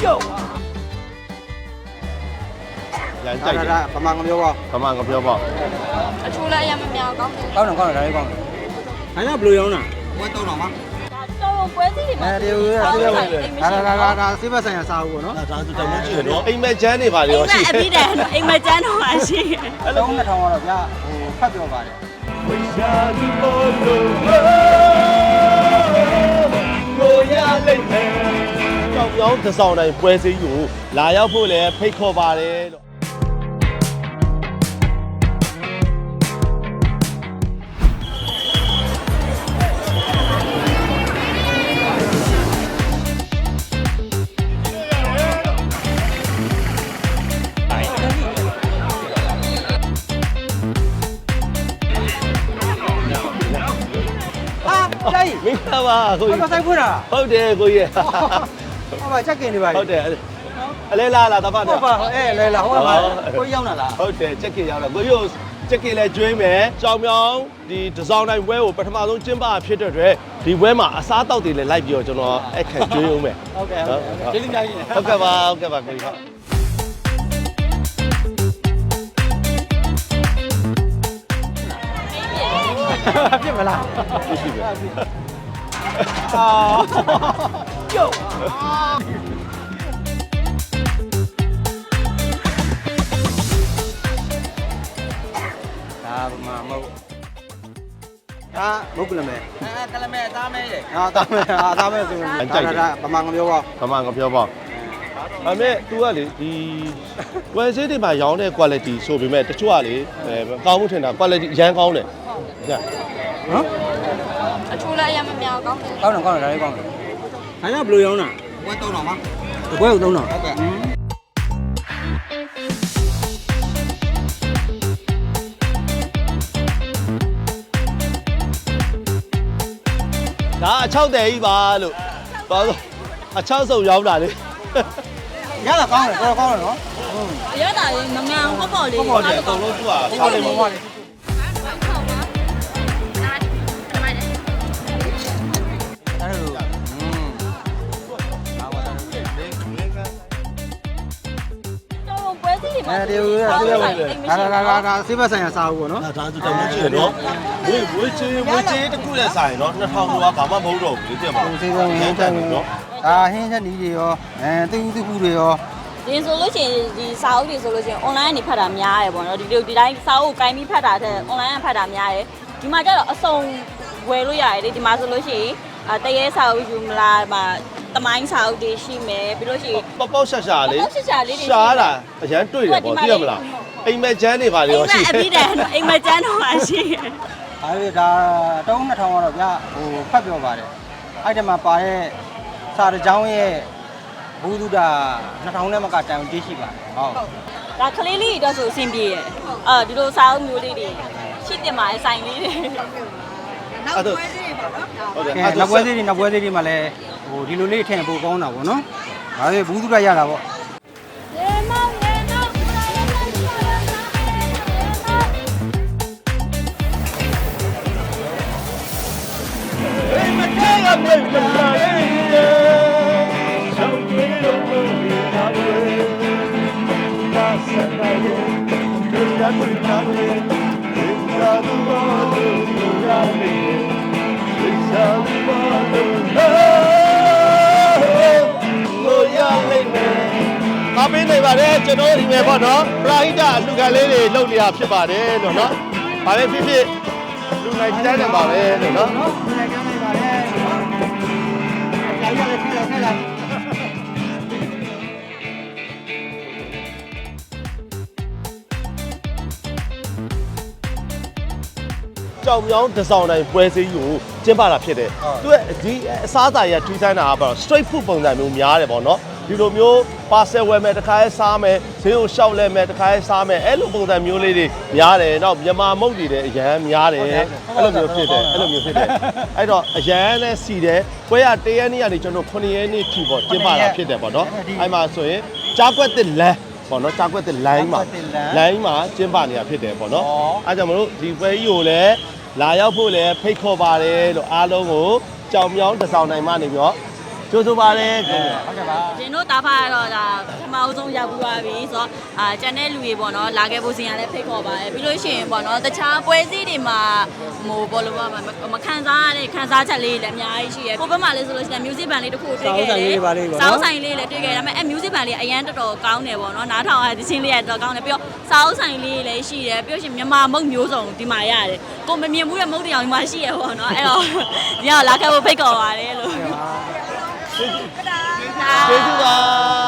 ပြုတ်ရန်ကြိုက်တယ်ပမာငမျိုးပေါ့ပမာငပြောပေါ့အချိုးလည်းအရင်မမြောက်ကောင်းတယ်ကောင်းတယ်ကောင်းတယ်ဒါလေးကောင်းတယ်။ဒါကြောင့်ဘယ်လိုရောင်းတာ။ဝက်3000ပါ။ဒါတော့ပွဲစီတွေမှာအဲဒီလိုရသေးတယ်။ဒါဒါဒါဒါစိဘဆိုင်ရာစားဦးပေါ့နော်။ဒါဆိုတမုန်းကြီးရောအိမ်မက်ချမ်းတွေပါလေရောရှိတယ်။အိမ်မက်အပြီးတယ်အိမ်မက်ချမ်းတော့ပါရှိတယ်။အဲ့လို1000တော့ဗျာဟိုဖတ်ပြောပါတယ်။ဝိရှာဒီပေါ်လို့ကိုရလိမ့်မယ် ကြောင်ကြောင်တစ်ဆောင်တိုင်းပွဲစည်းကိုလာရောက်ဖို့လည်းဖိတ်ခေါ်ပါတယ်လို့ဟာကြိုက်မင်္ဂလာပါကိုဘာကြီးဆိုင်ဖွင့်တာဟုတ်တယ်ကိုကြီး ဟောပါချက်ကင်နေပါဟုတ်တယ်အလဲလာလာတပတ်ဟုတ်ပါအဲလဲလာဟောပါကိုရောက်လာလားဟုတ်တယ်ချက်ကင်ရောက်လာကိုကြီးချက်ကင်လဲကျွေးမယ်ကြောင်မြောင်ဒီဒီဇောင်းတိုင်းပွဲကိုပထမဆုံးကျင်းပဖြစ်တဲ့အတွက်ဒီပွဲမှာအစားတောက်တွေလည်းလိုက်ပြီးတော့ကျွန်တော်အခက်ကျွေးအောင်မယ်ဟုတ်ကဲ့ဟုတ်ကဲ့ကျေးဇူးများကြီးဟုတ်ကဲ့ပါဟုတ်ကဲ့ပါကိုကြီးဟုတ်ဖြစ်မလားရှိရှိပဲအာ ကျုပ်ဒါမှမဟုတ်ဒါမဟုတ်ကလမဲအဲကလမဲအသားမဲတယ်အာသားမဲအာသားမဲဆိုရင်ဒါဒါဗမာငပြောပါဗမာငပြောပေါ့အမေ तू ကလေဒီဝယ်စေးတွေမှာရောင်းတဲ့ quality ဆိုပေမဲ့တချို့ကလေအဲကောင်းမှုထင်တာ quality အရန်ကောင်းတယ်ဟုတ်ကဲ့နော်အချိုးလည်းအရင်မမြောက်ကောင်းတယ်ကောင်းတယ်ကောင်းတယ်ဒါလေးကောင်းတယ် ဒါကြောင့်ဘယ်လိုရောင်းတာဝဲတော့တော့မှာတပွဲကိုသုံးတာဟုတ်ကဲ့ဒါအချောက်တယ်ကြီးပါလို့သွားတော့အချောက်စုံရောင်းတာလေရတာကောင်းတယ်တော်တော်ကောင်းတယ်နော်အရသာလေးမငန်းဟုတ်ပေါ့လေးဟုတ်တယ်အကုန်လုံးသူ့ဟာဟုတ်တယ်မ တော့ပွဲစီတွေမှာအဲဒီဦးရစီးရဝင်ဒါဒါဒါဒါစီးပတ်ဆိုင်ရာစားဦးပေါ့နော်ဒါဒါဆိုတမကြည့်ရနော်ဝေးဝေးချေးဝေးချေးတစ်ခုနဲ့ဆိုင်နော်2000ကျော်ကဘာမှမဟုတ်တော့ဘူးလေတဲ့မှာစီးရဝင်တိုင်နော်ဒါဟင်းချက်နီးတွေရောအဲတူတူပူတွေရောဒီဆိုလို့ရှိရင်ဒီစာအုပ်တွေဆိုလို့ရှိရင် online ကနေဖတ်တာများရယ်ပေါ့နော်ဒီလိုဒီတိုင်းစာအုပ်ကိုင်းပြီးဖတ်တာတဲ့ online ကဖတ်တာများရယ်ဒီမှာကျတော့အစုံဝယ်လို့ရတယ်လေဒီမှာဆိုလို့ရှိရင်အတရေစာအုပ်ယူမလားမှာ တမိုင်းစာအုပ်တွေရှိမယ်ပြီးလို့ရှိရင် ပေါက်ပေါက်ရှာရှာလေးပေါက်ပေါက်ရှာရှာလေးတွေရှားတာအရန်တွေ့တယ်ပေါ့သိရမလားအိမ်မက်ချမ်းနေပါလေအိရောမ်မရှိအပြီးတည်းအိမ်မကျန်းတော့မှရှိတယ်အဲဒီဒါတုံး2000ကတော့ဗျဟိုဖတ်ပြောပါတယ်အဲ့ဒီမှာပါတဲ့စာတကြောင်းရဲ့ဘူးဒုတာ2000နဲ့မကတန်ကြည့်ရှိပါတယ်ဟုတ်ဒါကလေးလေးတွေတော့ဆိုအဆင်ပြေရယ်အာဒီလိုစာအုပ်မျိုးလေးတွေရှိတင်ပါရဲ့ဆိုင်လေးတွေအဲ့ဒါဟုတ်တယ်ကဲနောက်ပွဲသေးတွေနောက်ပွဲသေးတွေမှာလည်း ဟိုဒီလိုလေးထည့်ပို့ကောင်းတာပေါ့နော်ဒါပေဘူးဒုတာရတာပေါ့ရေမောင်ရေမောင်အိမ်မထဲကမိတ်မလာရဲ့ဆောင်းပြေလို့ပြောနေတာပဲဒါစနာရဲ့ဒုရတွေ့တာပဲ ပင်းနေပါတယ်ကျွန်တော်ဒီမဲ့ပေါ့နော်ပရာဟိတအလူခံလေးတွေလုပ်နေရဖြစ်ပါတယ်လို့နော်။ဘာလဲဖြစ်ဖြစ်လူနိုင်ကြည့်တယ်ပါပဲလို့နော်နော်ဒီလည်းကြောင်းလိုက်ပါတယ်ကြာရရခဲ့လာခဲ့လာကြောင်မြောင်းတစ်ဆောင်တိုင်းပွဲစည်းကိုကျင်းပတာဖြစ်တယ်သူကဒီအစားအစာရထူးဆန်းတာကပေါ့ straight food ပုံစံမျိုးများတယ်ပေါ့နော် ဒီလိုမျိုး parcel ဝယ်မယ်တစ်ခါရဲစားမယ်ဈေးကိုရှောက်လဲမယ်တစ်ခါရဲစားမယ်အဲ့လိုပုံစံမျိုးလေးတွေများတယ်နောက်မြန်မာမုတ်တွေလည်းအရန်များတယ်အဲ့လိုမျိုးဖြစ်တယ်အဲ့လိုမျိုးဖြစ်တယ်အဲ့တော့အရန်နဲ့စီတယ်ပွဲရတရက်နေ့ကနေကျွန်တော်9ရက်နေ့ထိပေါ့ကျင်းပတာဖြစ်တယ်ပေါ့နော်အဲ့မှာဆိုရင်ကြားကွက်တစ်လမ်းပေါ့နော်ကြားကွက်တစ်လိုင်းမှာလိုင်းမှာကျင်းပနေတာဖြစ်တယ်ပေါ့နော်အားကြောင့်မလို့ဒီပွဲကြီးကိုလည်းလာရောက်ဖို့လည်းဖိတ်ခေါ်ပါတယ်လို့အားလုံးကိုကြောင်မြောင်းတစ်ဆောင်နိုင်မှနေပြီးတော့ ကြိုးဆိုပါတယ်ကိုဟုတ်ကဲ့ပါရှင်တို့တာဖာကတော့ဒါပထမအဆုံးရောက်ပြီးသွားပြီဆိုတော့အာကျန်တဲ့လူတွေပေါ့နော်လာခဲ့ဖို့စီရလည်းဖိတ်ခေါ်ပါတယ်ပြီးလို့ရှိရင်ပေါ့နော်တခြားပွဲစည်းတွေမှာဟိုဘောလုံးမှာမခံစားရတဲ့ခံစားချက်လေးတွေလည်းအများကြီးရှိရယ်ကိုဘက်မှာလည်းဆိုလို့ရှိရင် music band လေးတစ်ခုတွေ့ခဲ့တယ်စောင်းဆိုင်လေးလည်းတွေ့ခဲ့တယ်ဒါပေမဲ့အဲ music band လေးအရန်တော်တော်ကောင်းတယ်ပေါ့နော်နားထောင်ရတဲ့ချင်းလေးကတော်ကောင်းတယ်ပြီးတော့စောင်းဆိုင်လေးလည်းရှိတယ်ပြီးလို့ရှိရင်မြန်မာမုတ်မျိုးစုံဒီမှာရတယ်ကိုမမြင်ဘူးတဲ့မုတ်တရားဒီမှာရှိရပေါ့နော်အဲ့တော့ဒီကလာခဲ့ဖို့ဖိတ်ခေါ်ပါတယ်လို့ ကျေးဇူးပါ